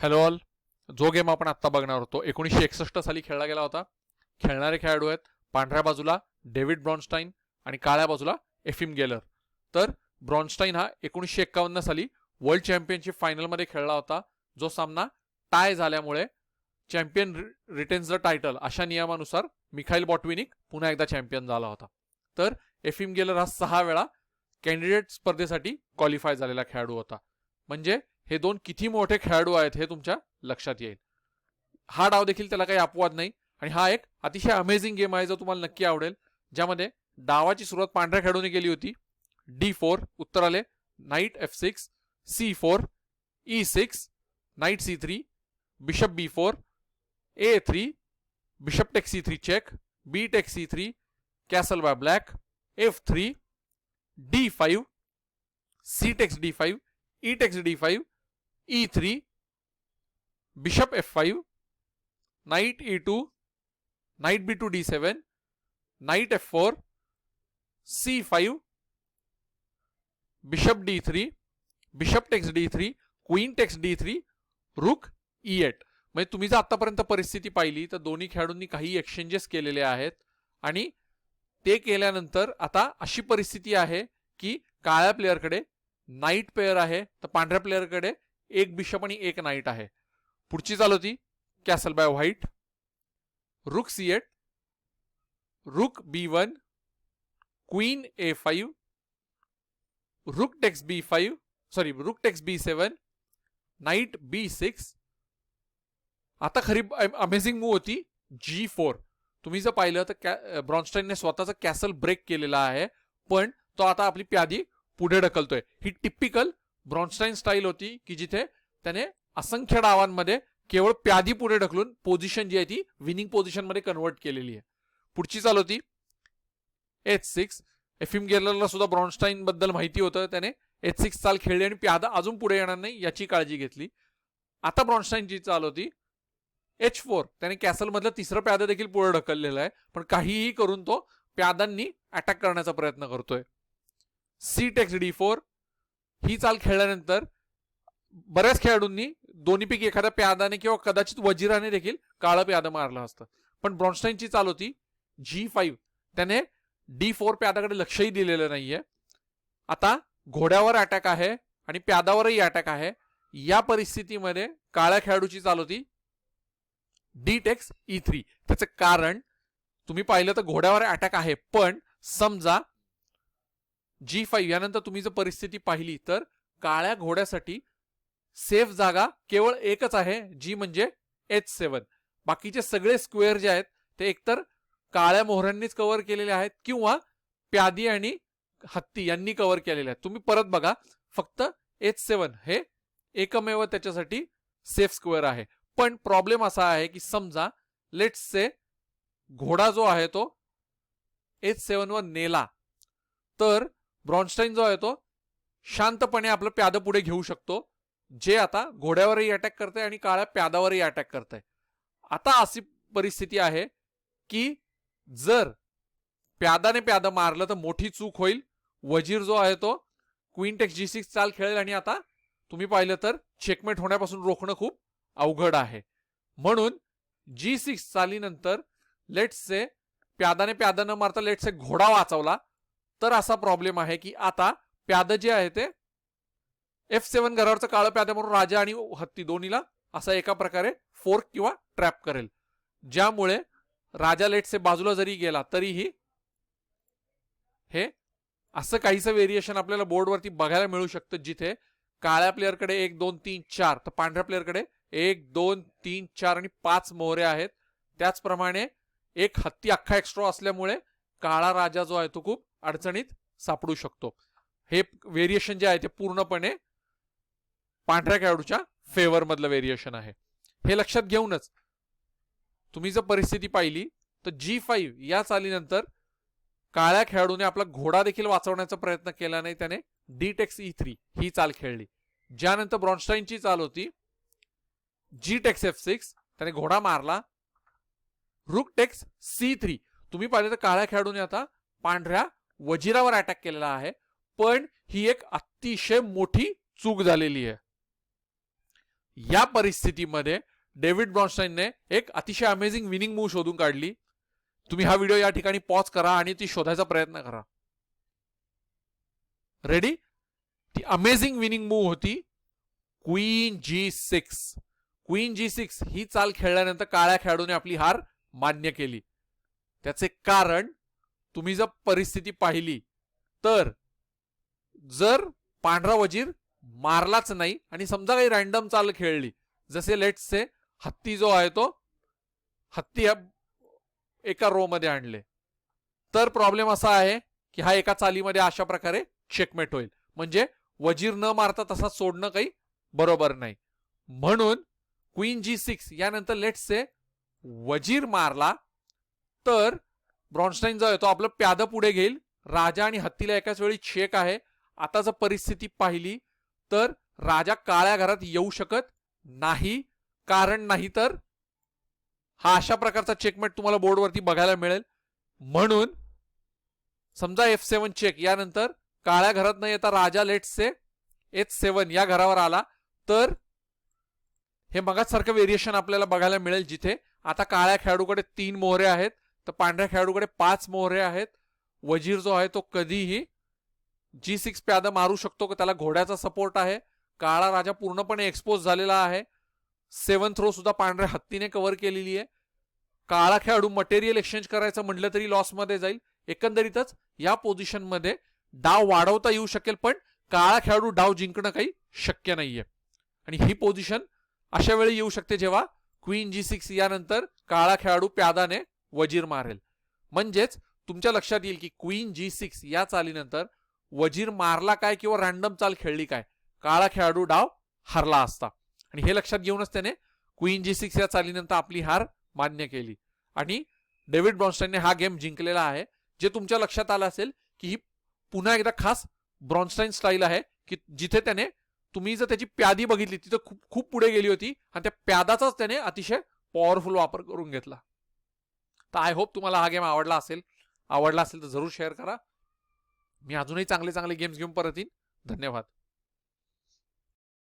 Hello all. जो game आपण आत्ता बघणार होतो एकोणीसशे एकसष्ट साली खेळला गेला होता. खेळणारे खेळाडू आहेत पांढऱ्या बाजूला डेव्हिड ब्रॉन्स्टाईन आणि काळ्या बाजूला एफिम गेलर. तर ब्रॉन्स्टाईन हा एकोणीसशे एक्कावन्न साली वर्ल्ड चॅम्पियनशिप फायनलमध्ये खेळला होता जो सामना टाय झाल्यामुळे चॅम्पियन रिटेन्स द टायटल अशा नियमानुसार मिखाईल बॉटविनिक पुन्हा एकदा चॅम्पियन झाला होता. तर एफिम गेलर हा सहा वेळा कॅन्डिडेट स्पर्धेसाठी क्वालिफाय झालेला खेळाडू होता. म्हणजे हे दोन किती मोठे खेळाडू आहेत हे तुमच्या लक्षात येईल. हा डाव देखील त्याला काही अपवाद नाही आणि हा एक अतिशय अमेझिंग गेम आहे जो तुम्हाला नक्की आवडेल ज्यामध्ये डावाची सुरुवात पांढऱ्या खेळाडूने केली होती. डी फोर उत्तर आले. Knight F six C four E six knight C three bishop B four A three bishop take C three check B take C three castle by black F three D five C takes D five E takes D five E three bishop F five knight E two knight B two D seven knight F four C five bishop D three bishop takes D three queen takes D three rook E eight म्हणजे तुम्ही जर आतापर्यंत परिस्थिती पाहिली तर दोन्ही खेळाडूंनी काही एक्सचेंजेस केलेले आहेत. आणि ते केल्यानंतर आता अशी परिस्थिती आहे की काळ्या प्लेअरकडे नाईट पेअर आहे तर पांढऱ्या प्लेअरकडे एक बिशप आणि एक नाईट आहे. पुढची चाल होती castle by white rook C eight rook B one queen A five rook takes B five sorry rook takes B seven knight B six आता खरी अमेझिंग मूव होती जी फोर तुम्ही जर पाहिलं तर कॅ ब्रॉन्स्टाईनने स्वतःचा कॅसल ब्रेक केलेला आहे पण तो आता आपली प्यादी पुढे ढकलतोय. ही टिपिकल ब्रॉन्स्टाईन स्टाईल होती की जिथे त्याने असंख्य डावांमध्ये केवळ प्यादी पुढे ढकलून पोझिशन जी आहे ती विनिंग पोझिशनमध्ये कन्वर्ट केलेली आहे. पुढची चाल होती एच सिक्स. एफिम गेलरला सुद्धा ब्रॉन्स्टाईन बद्दल माहिती होतं. त्याने एच सिक्स चाल खेळली आणि प्यादा अजून पुढे येणार नाही याची काळजी घेतली. आता ब्रॉन्स्टाईनची चाल होती एच फोर. त्याने कॅसलमधलं तिसरं प्यादा देखील पुढे ढकललेलं आहे. पण काहीही करून तो प्यादांनी अटॅक करण्याचा प्रयत्न करतोय. C takes D four. ही चाल खेळल्यानंतर बऱ्याच खेळाडूंनी दोन्हीपैकी एखाद्या प्यादाने किंवा कदाचित वजिराने देखील काळं प्यादा मारलं असतं. पण ब्रॉन्स्टाईनची चाल होती जी फाईव्ह. त्याने डी फोर प्यादाकडे लक्षही दिलेलं नाहीये. आता घोड्यावर अटॅक आहे आणि प्यादावरही अटॅक आहे. या परिस्थितीमध्ये काळ्या खेळाडूची चाल होती डी टेक्स ई थ्री. त्याचं कारण तुम्ही पाहिलं तर घोड्यावर अटॅक आहे पण समजा जी फाईव्ह यानंतर तुम्ही जर परिस्थिती पाहिली तर काळ्या घोड्यासाठी सेफ जागा केवळ एकच आहे जी म्हणजे एच सेवन बाकीचे सगळे स्क्वेअर जे आहेत ते एकतर काळ्या मोहऱ्यांनीच कव्हर केलेले आहेत किंवा प्यादी आणि हत्ती यांनी कव्हर केलेले आहेत. तुम्ही परत बघा फक्त एच सेवन हे एकमेव त्याच्यासाठी सेफ स्क्वेअर आहे. पण प्रॉब्लेम असा आहे की समजा लेट्स से घोडा जो आहे तो एच सेवनवर नेला तर ब्रॉन्स्टाईन जो आहे तो शांतपणे आपलं प्यादं पुढे घेऊ शकतो. जे आता घोड्यावरही अटॅक करते आणि काळ्या प्यादावरही अटॅक करते आता अशी परिस्थिती आहे की जर प्यादाने प्यादा मारलं तर मोठी चूक होईल. वजीर जो आहे तो क्विंटेक्स जी सिक्स चाल खेळेल आणि आता तुम्ही पाहिलं तर चेकमेट होण्यापासून रोखणं खूप अवघड आहे. म्हणून जी सिक्स चालीनंतर लेट्स से प्यादाने प्यादा न मारता लेट्स से घोडा वाचवला. तर असा प्रॉब्लेम आहे की आता प्याद जे आहे ते एफ सेवन घरावरचं काळं प्याद म्हणून राजा आणि हत्ती दोन्हीला असा एका प्रकारे फोर्क किंवा ट्रॅप करेल. ज्यामुळे राजा लेटसे बाजूला जरी गेला तरीही हे असं काहीसं व्हेरिएशन आपल्याला बोर्डवरती बघायला मिळू शकतं जिथे काळ्या प्लेअरकडे एक दोन तीन चार तर पांढऱ्या प्लेअरकडे एक दोन तीन चार आणि पाच मोहरे आहेत. त्याचप्रमाणे एक हत्ती अख्खा एक्स्ट्रा असल्यामुळे काळा राजा जो आहे तो खूप अडचणीत सापडू शकतो. हे व्हेरिएशन जे आहे ते पूर्णपणे पांढऱ्या खेळाडूच्या फेवरमधलं व्हेरिएशन आहे. हे लक्षात घेऊनच तुम्ही जर परिस्थिती पाहिली तर जी फाईव्ह या चालीनंतर काळ्या खेळाडूने आपला घोडा देखील वाचवण्याचा प्रयत्न केला नाही त्याने डी टेक्स ई थ्री ही चाल खेळली. ज्यानंतर ब्रॉन्स्टाईनची चाल होती जी टेक्स एफ सिक्स त्याने घोडा मारला. रुक टेक्स सी थ्री तुम्ही पाहिले तर काळ्या खेळाडूने आता पांढऱ्या वजिरावर अटॅक केलेला आहे पण ही एक अतिशय मोठी चूक झालेली आहे. या परिस्थितीमध्ये डेव्हिड ब्रॉन्स्टाईनने एक अतिशय अमेझिंग विनिंग मूव शोधून काढली. तुम्ही हा व्हिडिओ या ठिकाणी पॉज करा आणि ती शोधायचा प्रयत्न करा. रेडी ती अमेझिंग विनिंग मूव होती. Queen G six. Queen G six ही चाल खेळल्यानंतर काळ्या खेळाडूने आपली हार मान्य केली. त्याचे कारण तुम्ही जर परिस्थिती पाहिली तर जर पांढरा वजीर मारलाच नाही आणि समजा काही रॅन्डम चाल खेळली जसे लेट्स से हत्ती जो आहे तो हत्ती हा एका रो मध्ये आणले. तर प्रॉब्लेम असा आहे की हा एका चालीमध्ये अशा प्रकारे चेकमेट होईल. म्हणजे वजीर न मारता तसा सोडणं काही बरोबर नाही. म्हणून क्वीन जी सिक्स यानंतर लेट्स से वजीर मारला तर ब्रॉन्स्टाईन जो आहे तो आपलं प्यादं पुढे घेईल. राजा आणि हत्तीला एकाच वेळी चेक आहे. आता जर परिस्थिती पाहिली तर राजा काळ्या घरात येऊ शकत नाही. कारण नाही तर हा अशा प्रकारचा चेकमेट तुम्हाला बोर्डवरती बघायला मिळेल. म्हणून समजा एफ सेवन चेक यानंतर काळ्या घरात न येता राजा लेट्सचे एच सेवन या घरावर आला तर हे मगाच सारखं व्हेरिएशन आपल्याला बघायला मिळेल जिथे. आता काळ्या खेळाडूकडे तीन मोहरे आहेत. तर पांढऱ्या खेळाडूकडे पाच मोहरे आहेत. वजीर जो आहे तो कधीही जी सिक्स प्याद मारू शकतो का त्याला घोड्याचा सपोर्ट आहे. काळा राजा पूर्णपणे एक्सपोज झालेला आहे. सेवन थ्रो सुद्धा पांढऱ्या हत्तीने कव्हर केलेली आहे. काळा खेळाडू मटेरियल एक्सचेंज करायचं म्हटलं तरी लॉसमध्ये जाईल. एकंदरीतच या पोझिशनमध्ये डाव वाढवता येऊ शकेल पण काळा खेळाडू डाव जिंकणं काही शक्य नाहीये. आणि ही पोझिशन अशा वेळी येऊ शकते जेव्हा क्वीन जी सिक्स यानंतर काळा खेळाडू प्यादाने वजीर मारेल. म्हणजेच तुमच्या लक्षात येईल की क्वीन जी सिक्स या चालीनंतर वजीर मारला काय किंवा रॅन्डम चाल खेळली काय? काळा खेळाडू डाव हरला असता. आणि हे लक्षात घेऊनच त्याने क्वीन जी सिक्स या चालीनंतर आपली हार मान्य केली. आणि डेव्हिड ब्रॉन्स्टाईनने हा गेम जिंकलेला आहे जे तुमच्या लक्षात आलं असेल की ही पुन्हा एकदा खास ब्रॉन्स्टाईन स्टाईल आहे की जिथे त्याने तुम्ही जर त्याची प्यादी बघितली तिथं खूप खूप पुढे गेली होती आणि त्या प्यादाचाच त्याने अतिशय पॉवरफुल वापर करून घेतला. तर आय होप तुम्हाला हा गेम आवडला असेल. आवडला असेल तर जरूर शेअर करा. मी अजूनही चांगले चांगले गेम्स घेऊन परत येईन. धन्यवाद.